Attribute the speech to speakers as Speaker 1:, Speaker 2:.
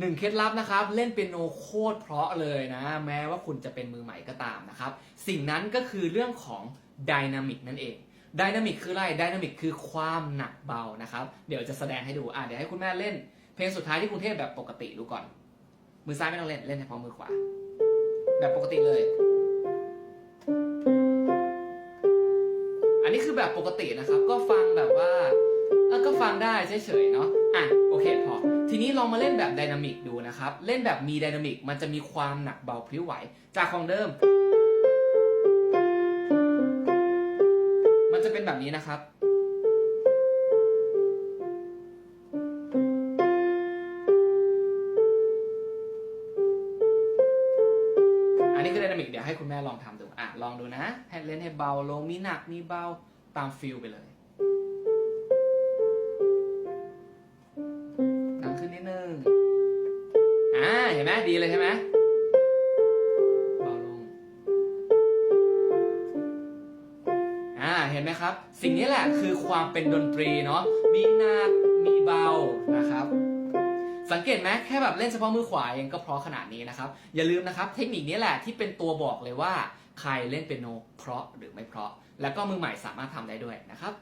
Speaker 1: หนึ่งเคล็ดลับนะครับ เล่นเปียโนโคตรเพราะเลยนะ แม้ว่าคุณจะเป็นมือใหม่ก็ตามนะครับ สิ่งนั้นก็คือเรื่องของดินามิกนั่นเองดินามิกคืออะไรดินามิกคือความหนักเบานะครับ เดี๋ยวจะแสดงให้ดูอะเดี๋ยวให้คุณแม่เล่น เพลงสุดท้ายที่กรุงเทพแบบปกติดูก่อน มือซ้ายไม่ต้องเล่นเล่นเฉพาะมือขวา แบบปกติเลย อันนี้คือแบบปกตินะครับ ก็ฟังแบบว่า ก็ฟังได้เฉยๆเนาะอะโอเคพอทีนี้ลองมาเล่นแบบไดนามิกดูนะครับ เล่นแบบมีไดนามิกมันจะมีความหนักเบาพลิ้วไหว จากของเดิม มันจะเป็นแบบนี้นะครับอันนี้คือไดนามิกเดี๋ยวให้คุณแม่ลองทำดู อะ ลองดูนะ ให้เล่นให้เบาลง มีหนัก มีเบา ตามฟิลไปเลย ดังขึ้นนิดนึงอ่าเห็นไหมดีเลยใช่ไหมเบาลงอ่าเห็นไหมครับ สิ่งนี้แหละคือความเป็นดนตรีเนาะมีหนักมีเบานะครับ สังเกตไหมแค่แบบเล่นเฉพาะมือขวาเองก็เพราะขนาดนี้นะครับ อย่าลืมนะครับ เทคนิคนี้แหละที่เป็นตัวบอกเลยว่าใครเล่นเปียโนเพราะหรือไม่เพราะ แล้วก็มือใหม่สามารถทำได้ด้วยนะครับ